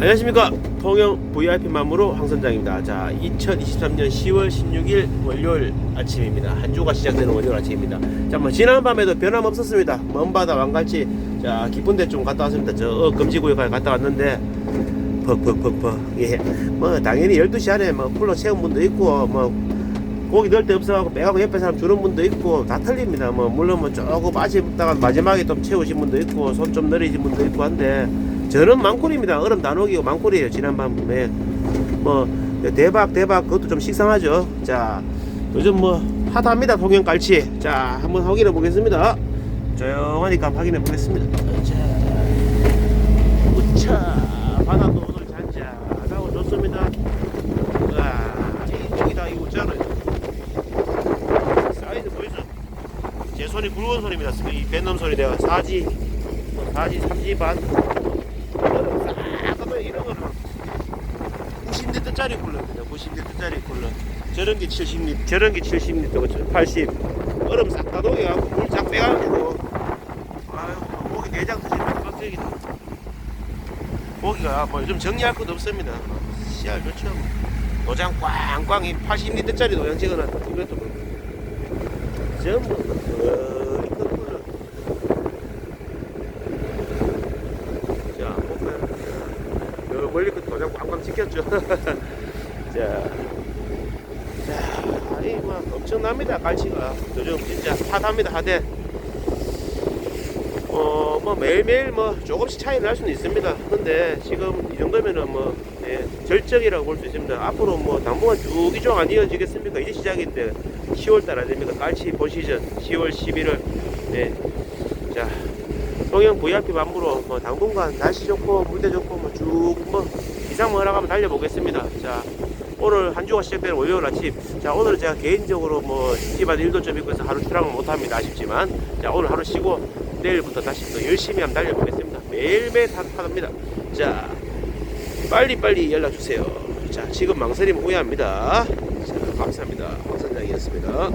안녕하십니까. 통영 VIP 만무로 황선장입니다. 자 2023년 10월 16일 월요일 아침입니다. 한 주가 시작되는 월요일 아침입니다. 자 뭐 지난 밤에도 변함 없었습니다. 먼 바다 왕갈치 자 깊은 데 좀 갔다 왔습니다. 저 어, 금지구역까지 갔다 왔는데 퍽퍽퍽퍽. 예뭐 당연히 12시 안에 뭐 풀로 채운 분도 있고 뭐 고기 넣을 데 없어가지고 빼가고 옆에 사람 주는 분도 있고 다 틀립니다. 뭐 물론 뭐 조금 빠지다가 마지막에 좀 채우신 분도 있고 손좀 내리신 분도 있고 한데 저는 망콜입니다. 얼음 다 녹이고 망콜이에요. 지난밤에 뭐 대박 대박 그것도 좀 식상하죠. 자 요즘 뭐 핫합니다. 동양 깔치. 자 한번 확인해 보겠습니다. 조용하니까 확인해 보겠습니다. 자 우차 바다도 오늘 잔잔하고 좋습니다. 와 이쪽이다 이거 있잖아요. 사이즈 보이죠? 제 손이 굵은 손입니다. 이 밴덤 손이 내가 사지 사지 삼지 반 이런 거는 90리터짜리 쿨러입니다. 90리터짜리 쿨러. 저런 게 70리터, 저런 게 70리터, 80. 얼음 싹 다 녹여갖고 물쫙 빼가지고. 아유, 고기 내장 드시면 깜짝이다. 고기가 뭐 요즘 정리할 것도 없습니다. 씨알 좋죠. 노장 꽝꽝 이 80리터짜리 노장 찍어놨다. 이것도 뭐. 전부 어, 이거 쿨러. 자, 볼까요? 저 멀리 그 도장 꽝꽝 찍혔죠. 자, 자, 아니 뭐 엄청납니다 깔치가 요즘 진짜 핫합니다 핫해. 어, 뭐 매일매일 뭐 조금씩 차이는 날 수는 있습니다. 근데 지금 이 정도면은 뭐 예, 절정이라고 볼 수 있습니다. 앞으로 뭐 당분간 쭉 이종 안 이어지겠습니까? 이제 시작인데 10월달 아닙니까? 깔치 본 시즌 10월 11월 예. 자, 동영 VIP 만부로 뭐 당분간 날씨 좋고 물때 좋고 뭐 쭉뭐 이상 뭐 하나가면 달려보겠습니다. 자 오늘 한 주가 시작되는 월요일 아침 자 오늘은 제가 개인적으로 뭐 집안 일도 좀 있고 해서 하루 출항을 못합니다 아쉽지만 자 오늘 하루 쉬고 내일부터 다시 또 열심히 한번 달려보겠습니다. 매일매일 하합니다. 자 빨리빨리 연락 주세요. 자 지금 망설이면 후회합니다. 자 감사합니다. 황선장이었습니다.